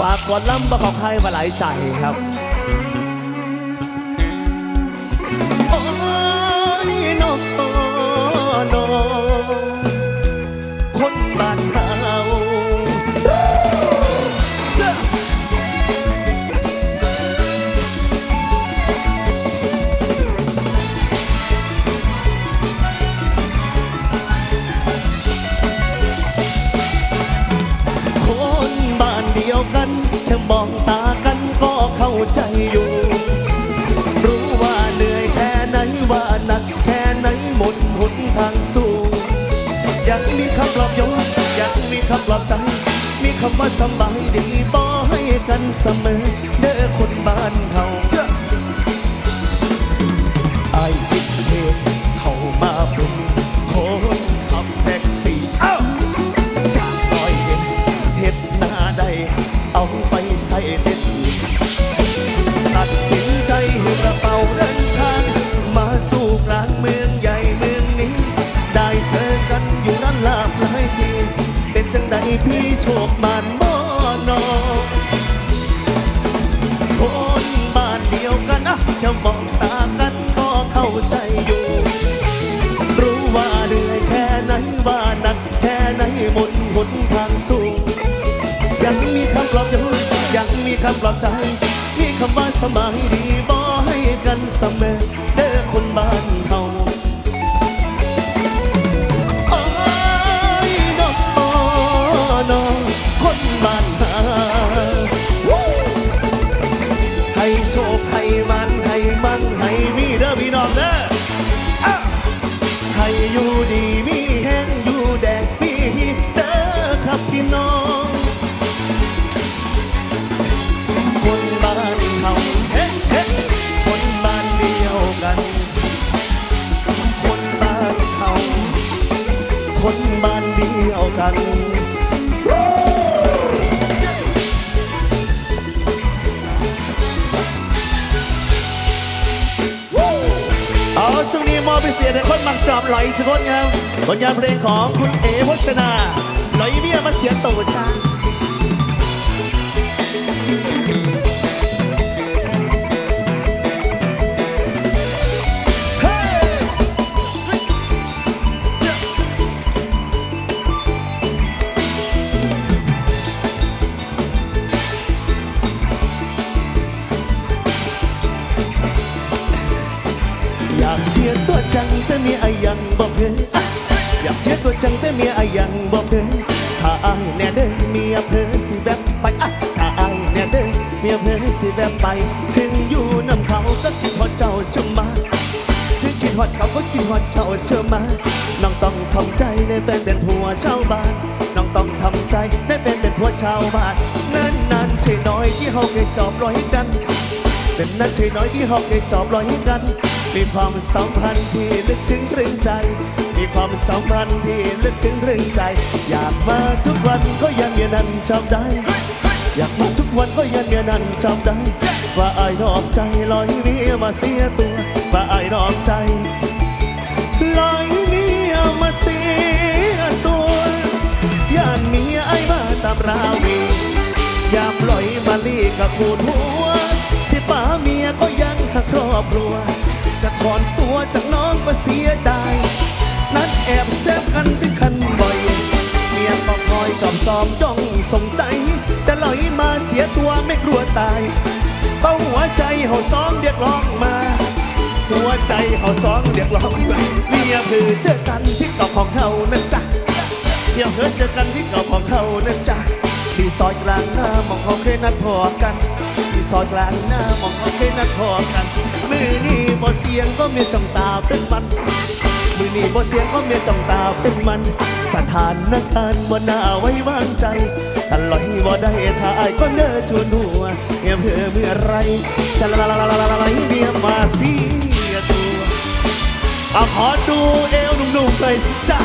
ฝากกดล้ำบ่ของใครมาหลายใจครับโอ้ยน้องน้องคนบ้าน ใจอยู่ รู้ว่าเหนื่อยแค่ไหนว่าหนักแค่ไหนหมดหนทางสู้ยังมีคำปลอบโยนยังมีคำปลอบใจ มีคำว่าสบายดีบอให้กันเสมอ เด้อคนบ้านเขา ลาบหลายทีเป็นจังใดพี่โชคมานบ่นอคนบ้านเดียวกันนะแค่มองตากันก็เข้าใจอยู่ รู้ว่าเหนื่อยแค่ไหนว่าหนักแค่ไหนหมดหนทางสู้ยังมีคำปลอบโยนยังมีคำปลอบใจ มีคำว่าสบายดีบอให้กันเสมอ คนบ้านเดียวกันเอาช่วงนี้มอบพิเศษให้คนมักจอบไหลสกคนครับผลงานเพลงของคุณเอพจนาไหลเมียมาเสียงโตช้า ยไอยังบอกเคยอะอยากเสียตัวจังแต่เมียไอยังบอกเคยถ้าอายแน่เด้อเมียเพอสิแบบไปอะถ้าอายแน่เด้อเมียเพอสิแบบไป ถึงอยู่นำเขาก็คิดพอเจ้าชมมาถึงคิดฮอดเขาก็คิดฮอดเจ้าเชื่อมาน้องต้องทำใจในเป็นเป็นผัวชาวบ้านน้องต้องทำใจในเป็นเป็นผัวชาวบ้านนั่นนั่นใช่น้อยที่เขาเคยจอบรอยกันเป็นนั่นใช่น้อยที่เขาเคยจอบรอยกัน มีความสัมพันธ์ที่ลึกซึ้งตรึงใจ มีความสัมพันธ์ที่ลึกซึ้งตรึงใจ อยากมาทุกวันก็ยังอย่างนั้นจำได้ อยากมาทุกวันก็ยังอย่างนั้นจำได้ ว่าไอายนอกใจลอยเมียมาเสียตัว ว่าไอายนอกใจลอยเมียมาเสียตัวย่านเมียไอ้มาตามราวีอย่าปล่อยมาลีกับปวดหัวสิป้าเมียก็ยังหักครอบครัว จะถอนตัวจากน้องก็เสียดายนัดแอบแซบกันจึงคันบ่อยเมียก็คอยกล่อมซ้อมจ้องสงสัยจะลอยมาเสียตัวไม่กลัวตายเป้าหัวใจเขาซ้อมเรียกร้องมา หัวใจเขาซ้อมเรียกร้องมาเมียคือเจอกันที่เก่าของเขานั่นจ้ะเดี๋ยวเธอเจอกันที่เก่าของเขานะจ๊ะ ที่ซอยกลางหน้ามองเขาเคยนัดพอกัน ที่ซอยกลางหน้ามองเขาเคยนัดพอกัน มือนี่บ่เสียงก็เมียจำตาเป็นมัน มือนี่บ่เสียงก็เมียจำตาเป็นมัน สถานการณ์บ่น่าไว้วางใจถ้าลอยบ่ได้ถ้าอายก็เน้อชวนหัวเมียเพื่อเมื่อไรจะละละละละละละเมียมาเสียตัวเอาขอดูเอวหนุ่มๆหน่อยสิจ้า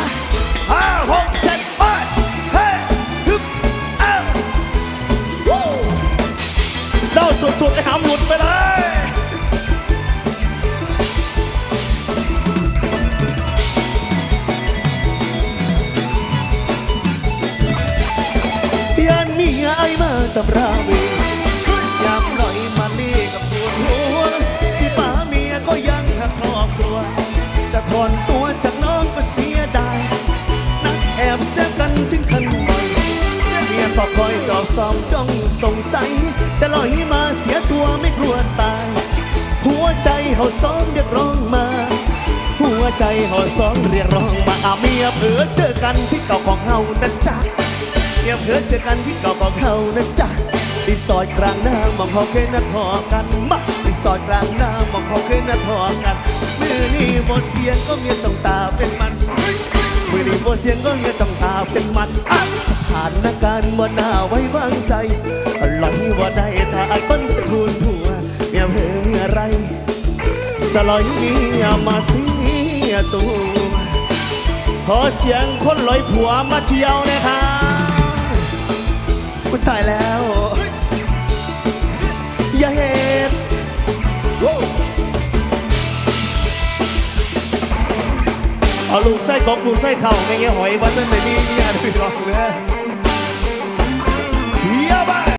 ตำราวียามหน่อยมานี่กับปวดหัว สิป้าเมียก็ยังหักครอบครัว จะถอนตัวจากน้องก็เสียดายนักแอบเสียกันถึงทันบ่อยเมียก็คอยจอบสองจ้องสงสัย จะลอยมาเสียตัวไม่กลัวตาย หัวใจเขาซ้อมเรียกร้องมา หัวใจเขาซ้อมเรียกร้องมาอาเมียเผือเจอกันที่เก่าของเฮานะจ๊ะ เมียเผือเจอกันที่เก่าของเฮานะจ๊ะรีสอร์ทกลางน้ำมองเขาเคยนัดพอกันมารีสอร์ทกลางน้ำมองเขาเคยนัดพอกันมือนี่บ่เสียงก็เมียจ้องตาเป็นมันมือนี้บ่เสียงก็เมียจ้องตาเป็นมันอะสถานการณ์บ่น่าไว้วางใจลอยบ่าได้ถ้าไอ้ต้นทูนหัวเมียเผือเมียไร จะลอยเมียมาเสียตัวขอเสียงคนลอยผัวมาเที่ยวนะครับ คุณตายแล้ว อย่าเหตุเอาลูกไส้กบลูกไส้เข่าไม่เงี้ยหอยวัดนั้นไม่มีเมียดูหรอกนะ